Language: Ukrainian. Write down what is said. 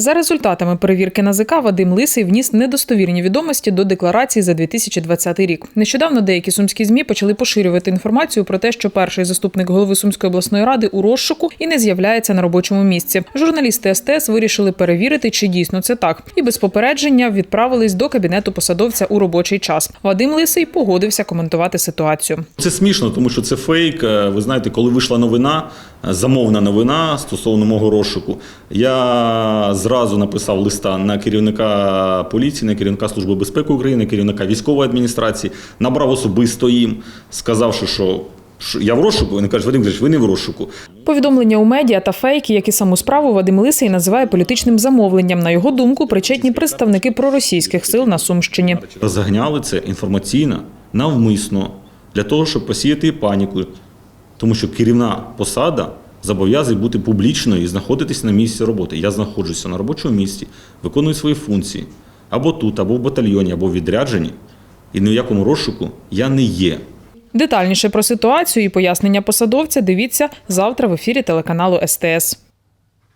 За результатами перевірки НАЗК Вадим Лисий вніс недостовірні відомості до декларації за 2020 рік. Нещодавно деякі сумські змі почали поширювати інформацію про те, що перший заступник голови Сумської обласної ради у розшуку і не з'являється на робочому місці. Журналісти СТС вирішили перевірити, чи дійсно це так, і без попередження відправились до кабінету посадовця у робочий час. Вадим Лисий погодився коментувати ситуацію. Це смішно, тому що це фейк. Е, Ви знаєте, коли вийшла новина, замовна новина стосовно мого розшуку, я зразу написав листа на керівника поліції, на керівника Служби безпеки України, керівника військової адміністрації, набрав особисто їм, сказавши, що. Я в розшуку, вони кажуть, Вадим Григорович, ви не в розшуку. Повідомлення у медіа та фейки, як і саму справу Вадим Лисий називає політичним замовленням. На його думку, причетні представники проросійських сил на Сумщині. Розганяли це інформаційно, навмисно, для того, щоб посіяти паніку. Тому що керівна посада зобов'язує бути публічною і знаходитись на місці роботи. Я знаходжуся на робочому місці, виконую свої функції або тут, або в батальйоні, або в відрядженні. І ні в якому розшуку я не є. Детальніше про ситуацію і пояснення посадовця дивіться завтра в ефірі телеканалу СТС.